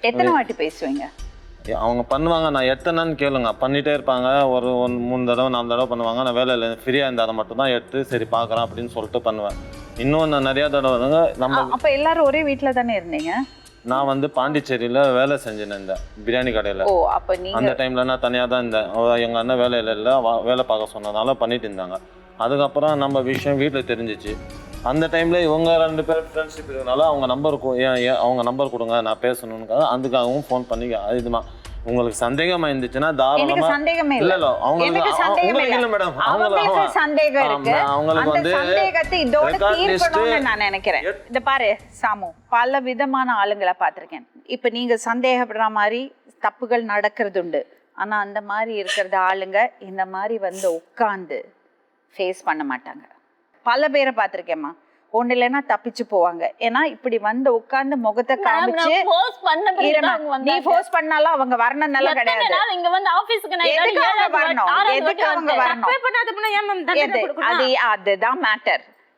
எத்தனை வாட்டி பேசுவீங்க? அவங்க பண்ணுவாங்க. நான் எத்தனைன்னு கேளுங்க. பண்ணிட்டே இருப்பாங்க. ஒரு ஒன் மூணு தடவை நாலு தடவை பண்ணுவாங்க. நான் வேலையில் ஃப்ரீயாக இருந்தால் அதை மட்டும் தான் எடுத்து சரி பார்க்குறேன் அப்படின்னு சொல்லிட்டு பண்ணுவேன். இன்னும் நான் நிறையா தடவை நம்ம அப்ப எல்லாரும் ஒரே வீட்ல தானே இருந்தீங்க? நான் வந்து பாண்டிச்சேரியில் வேலை செஞ்சுன்னு இருந்தேன். பிரியாணி கடையில். ஓ அப்ப அந்த டைமில் நான் தனியாக தான் இருந்தேன். அவ- எங்க அண்ணன் வேலையில் இல்லை. வேலை பார்க்க சொன்னதால பண்ணிட்டு இருந்தாங்க. அதுக்கப்புறம் நம்ம விஷயம் வீட்டில் தெரிஞ்சிச்சு. அந்த டைமில் இவங்க ரெண்டு பேர் ஃப்ரெண்ட்ஷிப் இருக்கனால அவங்க நம்பர் அவங்க நம்பர் கொடுங்க நான் பேசணுன்னுக்காக அதுக்காகவும் ஃபோன் பண்ணி இதுமா உங்களுக்கு சந்தேகமா இருந்துச்சுன்னா தாராளமா சந்தேகமே இல்ல. இல்ல அவங்களுக்கு சந்தேகம் இல்ல. மேடம் அவங்களுக்கு சந்தேகம் இருக்கு. அவங்களுக்கு வந்து சந்தேகத்தை இதோட தீர்க்கணும்னு நான் நினைக்கிறேன். இந்த பாரு சாமு பல விதமான ஆளுங்களை பார்த்திருக்கேன். இப்ப நீங்க சந்தேகப்படுற மாதிரி தப்புகள் நடக்கிறது உண்டு. ஆனா அந்த மாதிரி இருக்கிறது ஆளுங்க இந்த மாதிரி வந்து உட்கார்ந்து ஃபேஸ் பண்ண மாட்டாங்க. பல பேரை பார்த்திருக்கேம்மா ஒண்ணு இல்லைன்னா தப்பிச்சு போவாங்க ஏன்னா இப்படி வந்து உட்கார்ந்து முகத்தை காமிச்சு நீ. ஃபோர்ஸ் பண்ணாலும் அவங்க வரணும்னால எத்தனை கிடையாது இங்க வந்து ஆபீஸ்க்கு நான் எதுக்கு அவங்க வரணும்? எதுக்கு அவங்க. வரணும்? அது அதுதான் மேட்டர்